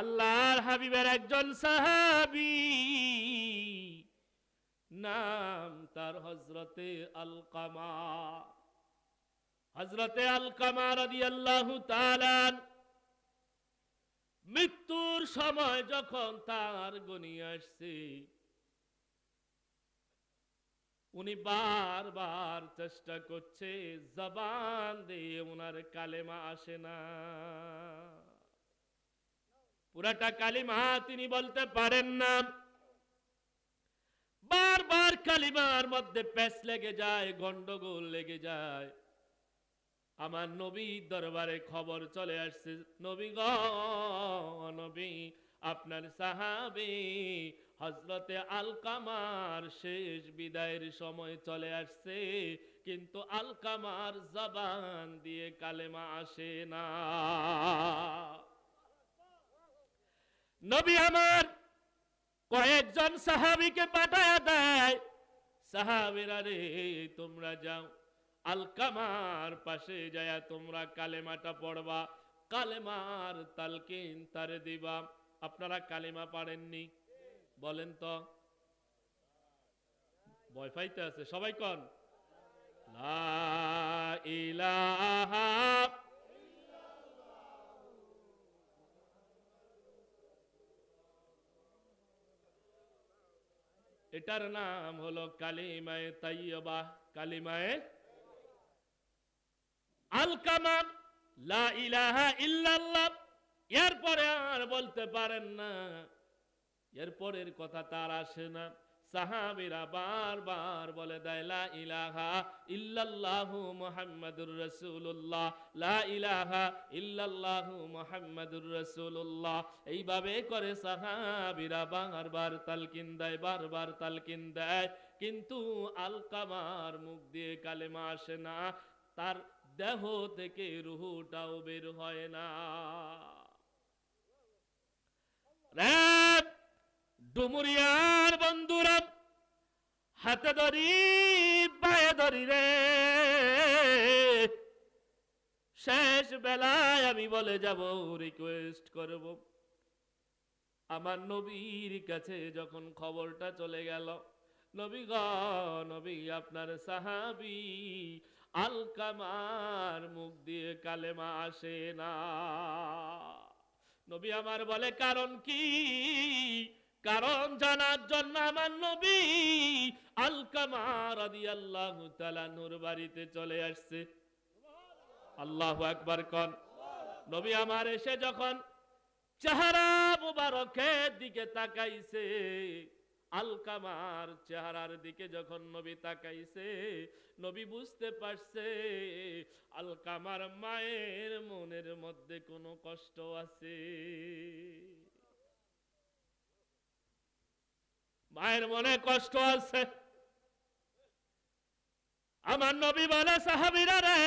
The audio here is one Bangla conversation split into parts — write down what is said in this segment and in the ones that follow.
আল্লাহর হাবিবের একজন সাহাবি, নাম তার হজরতে আলকামা। হজরতে আলকামা রাদিয়াল্লাহু তাআলা মৃত্যুর সময় যখন তার গনি আসছে, উনি বারবার চেষ্টা করছে, জবান দিয়ে উনার কালেমা আসে না। পুরাটা কালিমা তিনি বলতে পারেন না। বারবার কালিমার মধ্যে প্যাচ লেগে যায়, গন্ডগোল লেগে যায়। আমার নবী দরবারে খবর চলে আসছে, নবী গ, নবী, আপনার সাহাবি হজরতে আলকামার শেষ বিদায়ের সময় চলে আসছে, কিন্তু আলকামার জবান দিয়ে কালেমা আসে না। নবী আমার, কয়েকজন সাহাবিকে পাঠায় দেয়। সাহাবিরা রে, তোমরা যাও আলকামার পাশে যায় তোমরা কালেমাটা পড়বা, কালেমার তালকিন তারে দিবা। আপনারা কালেমা পারেননি বলেন তো। ভয় পাইতে আছে, সবাই কন? লা ইলাহা এটার নাম হলো কালিমায়ে কালিমায় কালিমায়ে আলকামা লা ইলাহা ইল্লাল্লাহ। এরপরে আর বলতে পারেন না। এরপরের কথা তার আসে না। সাহাবিরা বারবার বলে দেয়, লা ইলাহা ইল্লাল্লাহু মুহাম্মাদুর রাসূলুল্লাহ, লা ইলাহা ইল্লাল্লাহু মুহাম্মাদুর রাসূলুল্লাহ। এইভাবে করে সাহাবিরা বারবার তালকিন দেয়, বারবার তালকিন দেয়। কিন্তু আলকামার মুখ দিয়ে কালেমা আসে না, তার দেহ থেকে রুহুটাও বের হয় না। ডুমুরিয়ার বন্ধুরা, হাতে ধরি, পায়ে ধরি রে। শেষ বেলায় আমি বলে যাব রিকোয়েস্ট করব। আমার নবীর কাছে যখন খবরটা চলে গেল, নবী গ, নবী আপনার সাহাবি, আলকামার মুখ দিয়ে কালেমা আসে না। নবী আমার বলে, কারণ কি? কারণ জানার জন্য আমার নবী আলকামার আদি আল্লাহ নূর বাড়িতে চলে আসছে। আল্লাহ একবার কন। নবী আমার এসে যখন চেহারা মুবারকের দিকে তাকাইছে, আলকামার চেহারার দিকে যখন নবী তাকাইছে, নবী বুঝতে পারছে আলকামার মায়ের মনের মধ্যে কোনো কষ্ট আছে। মায়ের মনে কষ্ট আছে। আমার নবী বলে, সাহাবিরা রে,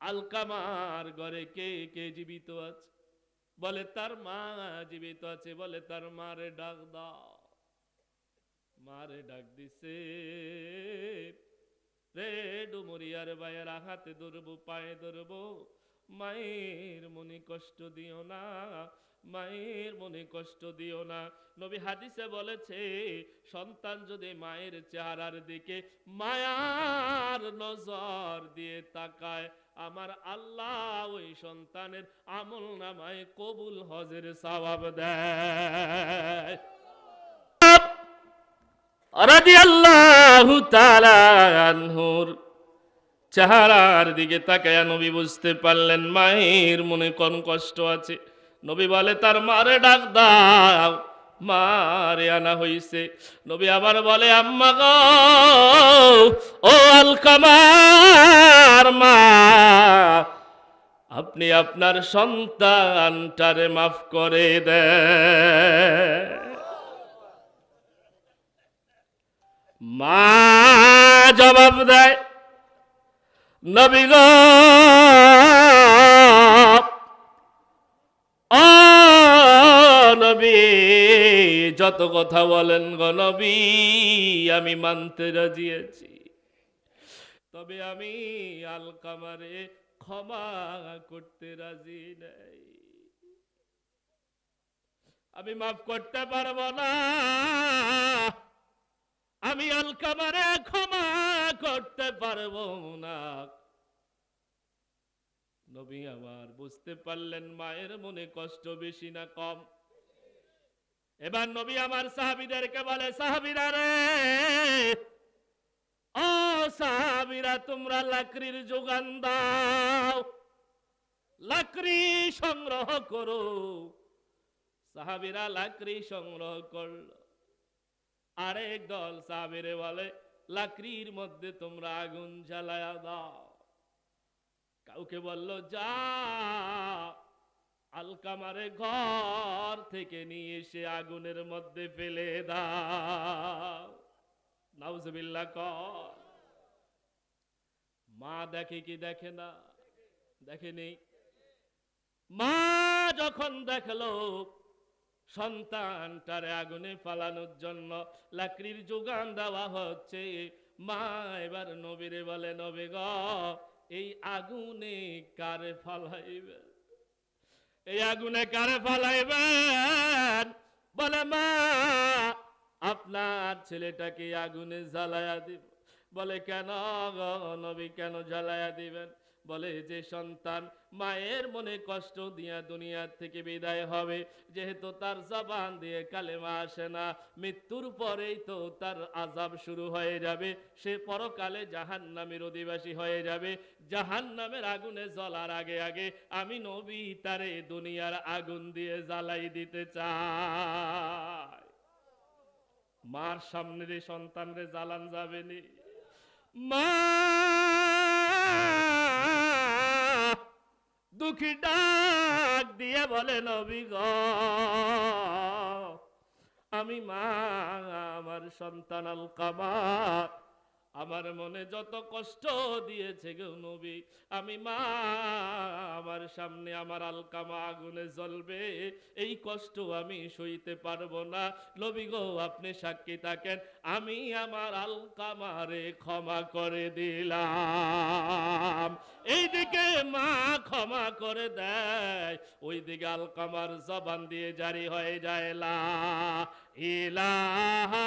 আলকামার ঘরে কে কে জীবিত আছে? বলে, তার মা জীবিত আছে। বলে, তার মারে ডাক দাও। মারে ডাক দিছে। রে ডুমুরিয়ার বায়ের হাতে ধরবো, পায়ে ধরবো। মায়ের মনে কষ্ট দিও না। মায়ের মনে কষ্ট দিও না। নবী হাদিসে বলেছে, সন্তান যদি মায়ের চেহারার দিকে মায়ার নজর দিয়ে তাকায়, আমার আল্লাহ ওই সন্তানের আমল নামায় কবুল হজের সওয়াব দেয়। চেহারার দিকে তাকায়া নবী বুঝতে পারলেন, মায়ের মনে কোন কষ্ট আছে। নবী বলে, তার মারে ডাক দাও, মারে আনা হইছে। নবী আবার বলে, আম্মা গো, ও আলকামার মা, আপনি আপনার সন্তানটারে মাফ করে দে। মা জবাব দেয়, নবী গো নবী, যত কথা বলেন গো আমি মানতে রাজি আছি। তবে আমি আলকামারে ক্ষমা করতে রাজি নাই। আমি মাফ করতে পারব না। আমি আলকামারে ক্ষমা করতে পারব না। নবী আমার বুঝতে পারলেন মায়ের মনে কষ্ট বেশি না কম। এবার নবী আমার সাহাবিদেরকে বলে, সাহাবিরা রে, ও সাহাবিরা, তোমরা লাকড়ির যোগান দাও, লাকড়ি সংগ্রহ করো। সাহাবিরা লাকড়ি সংগ্রহ করল। আরেক দল সাহাবিরে বলে, লাকড়ির মধ্যে তোমরা আগুন জ্বালায়া দাও। কাউকে বলল, যা, আলকামারে ঘর থেকে নিয়ে এসে আগুনের মধ্যে ফেলে দাও। নাউজবিল্লা কর। মা দেখে কি দেখে না? দেখেনি? মা যখন দেখল, সন্তানটারে আগুনে ফালানোর জন্য লাকড়ির যোগান দেওয়া হচ্ছে, মা এবার নবীরে বলে, নবী গ এই আগুনে কারে ফালাইবে? এই আগুনে কারে ফালাইবেন? বলে, মা, আপনার ছেলেটাকে আগুনে জ্বালায়া দিব। বলে, কেন নবী, কেন জ্বালায়া দিবেন? বলে যে সন্তান, মায়ের মনে কষ্ট দিয়া দুনিয়ার থেকে বিদায় হবে। যেহেতু তার জবান দিয়ে কালেমা আসে না, মৃত্যুর পরেই তো তার আজাব শুরু হয়ে যাবে। সে পরকালে জাহান নামের অধিবাসী হয়ে যাবে। জাহান নামের আগুনে জ্বলার আগে আগে আমি নবী তারে দুনিয়ার আগুন দিয়ে জ্বালাই দিতে চাই। মার সামনে রে সন্তান রে জ্বালান যাবে নি। মা দুঃখী ডাক দিয়ে বলে নবী গ আমি মা আমার সন্তান আল কামার। আমার মনে যত কষ্ট দিয়েছে গো নবী, আমি মা, আমার সামনে আমার আলকামা আগুনে জ্বলবে, এই কষ্ট আমি সইতে পারব না। নবী গো, আপনি সাক্ষী থাকেন, আমি আমার আলকামারে ক্ষমা করে দিলাম। এইদিকে মা ক্ষমা করে দেয়, ওইদিকে আলকামার জবান দিয়ে জারি হয়ে যায়, লা ইলাহা